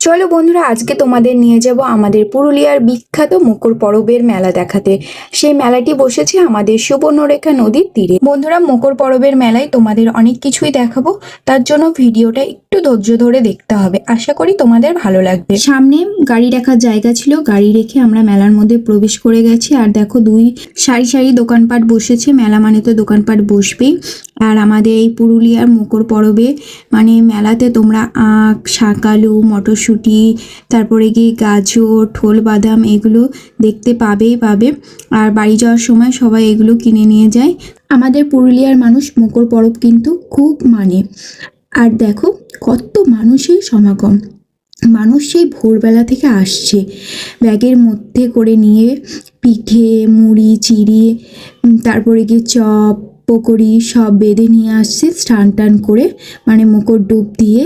চলো বন্ধুরা, আজকে তোমাদের নিয়ে যাব আমাদের পুরুলিয়ার বিখ্যাত মকর পরবের মেলা দেখাতে। সেই মেলাটি বসেছে আমাদের সুবর্ণরেখা নদীর তীরে। বন্ধুরা, মকর পরবের মেলায় তোমাদের অনেক কিছুই দেখাবো। তার জন্য ভিডিওটা একটু ধৈর্য ধরে দেখতে হবে। আশা করি তোমাদের ভালো লাগবে। সামনে গাড়ি রাখার জায়গা ছিল। গাড়ি রেখে আমরা মেলার মধ্যে প্রবেশ করে গেছি। আর দেখো, দুই সারি সারি দোকানপাট বসেছে। মেলা মানে তো দোকানপাট বসবেই। আর আমাদের এই পুরুলিয়ার মকর পরবে মানে মেলাতে তোমরা আখ, শাকালু মটরশুঁটি, তারপরে গিয়ে গাজর ঠোল বাদাম এগুলো দেখতে পাবেই পাবে। আর বাড়ি যাওয়ার সময় সবাই এগুলো কিনে নিয়ে যায়। আমাদের পুরুলিয়ার মানুষ মকর পরব কিন্তু খুব মানে। আর দেখো কত মানুষের সমাগম। মানুষ সেই ভোরবেলা থেকে আসছে। ব্যাগের মধ্যে করে নিয়ে পিঠে, মুড়ি, চিড়ি তারপরে গিয়ে চপ পকোড়ি সব বেঁধে নিয়ে আসছে স্নান টান করে মানে মকর ডুব দিয়ে,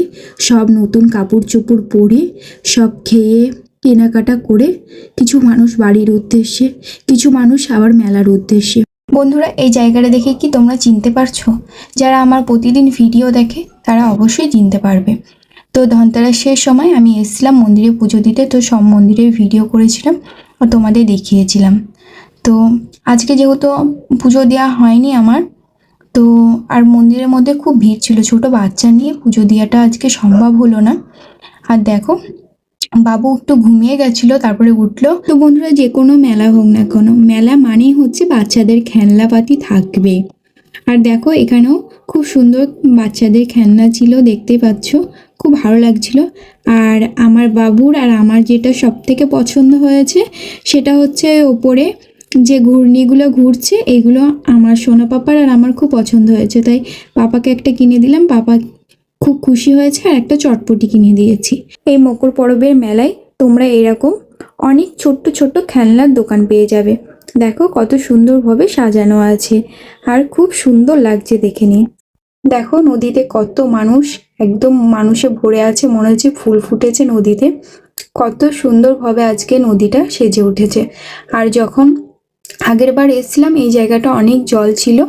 সব নতুন কাপড় চোপড় পরে, সব খেয়ে, কেনাকাটা করে, কিছু মানুষ বাড়ির উদ্দেশ্যে, কিছু মানুষ আবার মেলার উদ্দেশ্যে। বন্ধুরা, এই জায়গাটা দেখে কি তোমরা চিনতে পারছ? যারা আমার প্রতিদিন ভিডিও দেখে, তারা অবশ্যই চিনতে পারবে। তো ধনতেরাসের সময় আমি এসেছিলাম মন্দিরে পুজো দিতে, তো সব মন্দিরের ভিডিও করেছিলাম, আর তোমাদের দেখিয়েছিলাম। তো আজকে যেহেতু পুজো দেওয়া হয়নি আমার, তো আর মন্দিরের মধ্যে খুব ভিড় ছিল। ছোট বাচ্চা নিয়ে পুজো দেওয়াটা আজকে সম্ভব হলো না। আর দেখো, বাবু একটু ঘুমিয়ে গেছিল, তারপরে উঠল। তো বন্ধুরা, যে কোনো মেলা হোক না কোনো, মেলা মানেই হচ্ছে বাচ্চাদের খেলনাপাতি থাকবে। আর দেখো, এখানেও খুব সুন্দর বাচ্চাদের খেলনা ছিল, দেখতে পাচ্ছ, খুব ভালো লাগছিল। আর আমার বাবুর আর আমার যেটা সব থেকে পছন্দ হয়েছে, সেটা হচ্ছে ওপরে যে ঘূর্ণিগুলো ঘুরছে, এগুলো আমার সোনা পাপার আর আমার খুব পছন্দ হয়েছে। তাই পাপাকে একটা কিনে দিলাম, পাপা খুব খুশি হয়েছে আর একটা চটপটি কিনে দিয়েছি। এই মকর পরবের মেলায় তোমরা এরকম অনেক ছোট্ট ছোট্ট খেলনার দোকান পেয়ে যাবে। দেখো কত সুন্দরভাবে সাজানো আছে আর খুব সুন্দর লাগছে দেখে নিয়ে। দেখো নদীতে কত মানুষ, একদম মানুষে ভরে আছে, মনে হচ্ছে ফুল ফুটেছে নদীতে। কত সুন্দরভাবে আজকে নদীটা সেজে উঠেছে। আর যখন আগের বার এসেছিলাম, এই জায়গাটা অনেক জল ছিল।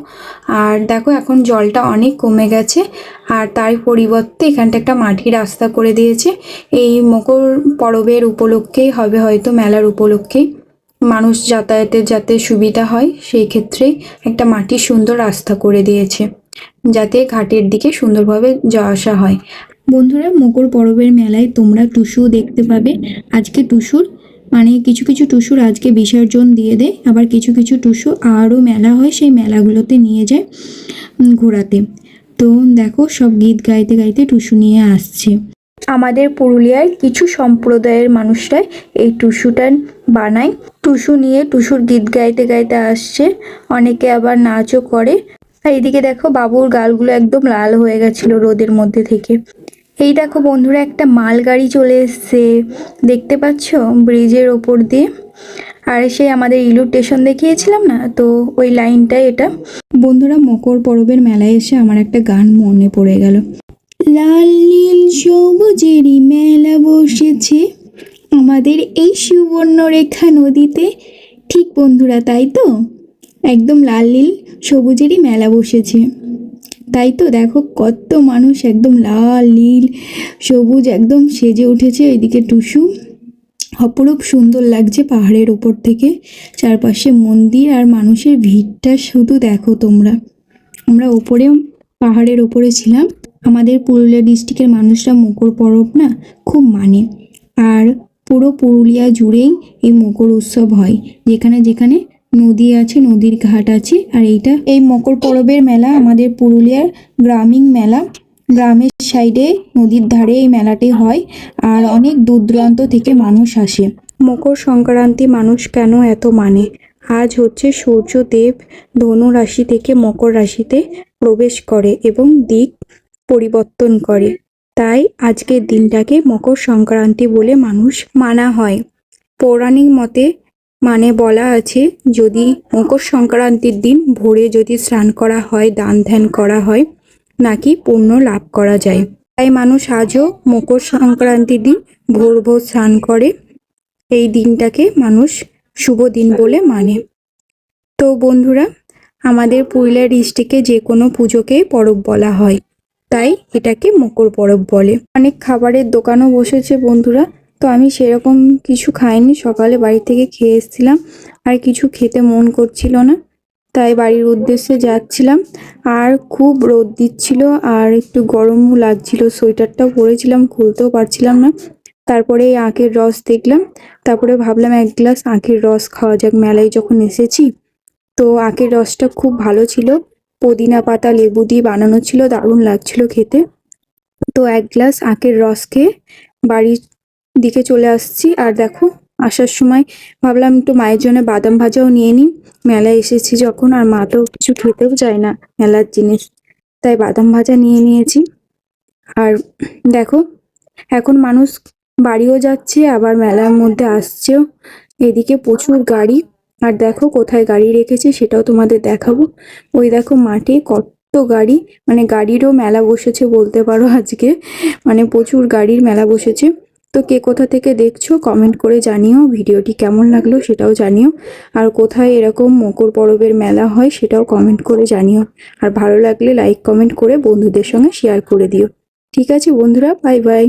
আর দেখো, এখন জলটা অনেক কমে গেছে। আর তার পরিবর্তে এখানটা একটা মাটির রাস্তা করে দিয়েছে। এই মকর পরবের উপলক্ষেই হবে হয়তো মেলার উপলক্ষেই মানুষ যাতায়াতের যাতে সুবিধা হয়, সেই ক্ষেত্রে একটা মাটির সুন্দর রাস্তা করে দিয়েছে। যাতে ঘাটের দিকে সুন্দরভাবে যাওয়া আসা হয়। বন্ধুরা, মকর পরবের মেলায় তোমরা টুসু দেখতে পাবে। আজকে টুসুর মানে কিছু কিছু টুসুর আজকে বিসর্জন দিয়ে দেয় আবার কিছু কিছু টুসু আরও মেলা হয় সেই মেলাগুলোতে নিয়ে যায় ঘোরাতে। তো দেখো সব গীত গাইতে গাইতে টুসু নিয়ে আসছে। আমাদের পুরুলিয়ার কিছু সম্প্রদায়ের মানুষরাই এই টুসুটা বানায়। টুসু নিয়ে টুসুর গীত গাইতে গাইতে আসছে, অনেকে আবার নাচও করে। আর এদিকে দেখো বাবুর গালগুলো একদম লাল হয়ে গেছিল রোদের মধ্যে থেকে। এই দেখো বন্ধুরা, একটা মালগাড়ি চলে এসছে। দেখতে পাচ্ছ? ব্রিজের ওপর দিয়ে। আর সেই আমাদের ইলু স্টেশন দেখিয়েছিলাম না? তো ওই লাইনটাই এটা। বন্ধুরা, মকর পরবের মেলায় এসে আমার একটা গান মনে পড়ে গেল। লাল, নীল, সবুজেরই মেলা বসেছে। আমাদের এই সুবর্ণরেখা নদীতে। ঠিক বন্ধুরা, তাই তো? একদম লাল, নীল, সবুজেরই মেলা বসেছে। তাই তো দেখো কত মানুষ একদম লাল, নীল, সবুজ একদম সেজে উঠেছে এদিকে টুসু। অপরূপ সুন্দর লাগছে পাহাড়ের ওপর থেকে। চারপাশে মন্দির আর মানুষের ভিড়টা শুধু দেখো তোমরা। আমরা ওপরে পাহাড়ের ওপরে ছিলাম। আমাদের পুরুলিয়া ডিস্ট্রিক্টের মানুষরা মকর পরব না, খুব মানে। আর পুরো পুরুলিয়া জুড়েই এই মকর উৎসব হয়। যেখানে যেখানে নদী আছে, নদীর ঘাট আছে, আর এইটা এই মকর পরবের মেলা, আমাদের পুরুলিয়ার গ্রামীণ মেলা। গ্রামের সাইডে, নদীর ধারে এই মেলাটি হয়, আর অনেক দূর দূরান্ত থেকে মানুষ আসে। মকর সংক্রান্তি মানুষ কেন এত মানে? আজ হচ্ছে সূর্যদেব ধনু রাশি থেকে মকর রাশিতে প্রবেশ করে এবং দিক পরিবর্তন করে। তাই আজকের দিনটাকে মকর সংক্রান্তি বলে মানুষ মানা হয়। পৌরাণিক মতে মানে বলা আছে, যদি মকর সংক্রান্তির দিন ভোরে যদি স্নান করা হয়, দান ধ্যান করা হয়, নাকি পুণ্য লাভ করা যায়? তাই মানুষ আজও মকর সংক্রান্তির দিন ভোর ভোর স্নান করে। এই দিনটাকে মানুষ শুভ দিন বলে মানে। তো বন্ধুরা, আমাদের পুরুলিয়া ডিস্ট্রিক্টে যে কোনো পুজোকে পরব বলা হয়। তাই এটাকে মকর পরব বলে। অনেক খাবারের দোকানও বসেছে বন্ধুরা। তো আমি সেরকম কিছু খাইনি। সকালে বাড়ি থেকে খেয়ে এসেছিলাম। আর কিছু খেতে মন করছিল না। তাই বাড়ির উদ্দেশ্যে যাচ্ছিলাম। আর খুব রোদ দিচ্ছিল আর একটু গরমও লাগছিল। সোয়েটারটাও পরেছিলাম, খুলতেও পারছিলাম না। তারপরে এই আখের রস দেখলাম। তারপরে ভাবলাম এক গ্লাস আখের রস খাওয়া যাক। মেলায় যখন এসেছি, তো আখের রসটা খুব ভালো ছিল। পুদিনা পাতা, লেবু দিয়ে বানানো ছিল। দারুণ লাগছিল খেতে। তো এক গ্লাস আখের রস খেয়ে বাড়ির দিকে চলে আসছি। আর দেখো, আসার সময় ভাবলাম একটু মায়ের জন্য বাদাম ভাজাও নিয়ে নিই। মেলায় এসেছি যখন, আর মা তো কিছু খেতেও চায় না মেলার জিনিস। তাই বাদাম ভাজা নিয়ে নিয়েছি। আর দেখো, এখন মানুষ বাড়িও যাচ্ছে, আবার মেলার মধ্যে আসছেও। এদিকে প্রচুর গাড়ি। আর দেখো, কোথায় গাড়ি রেখেছে সেটাও তোমাদের দেখাবো। ওই দেখো মাঠে কত গাড়ি। মানে গাড়িরও মেলা বসেছে বলতে পারো আজকে। মানে প্রচুর গাড়ির মেলা বসেছে। তো কে কোথা থেকে দেখছ কমেন্ট করে জানিও, ভিডিওটি কেমন লাগল সেটাও জানিও। আর কোথায় এরকম মকর পরবের মেলা হয় সেটাও কমেন্ট করে জানিও। আর ভালো লাগলে লাইক কমেন্ট করে বন্ধুদের সঙ্গে শেয়ার করে দিও। ঠিক আছে বন্ধুরা বাই বাই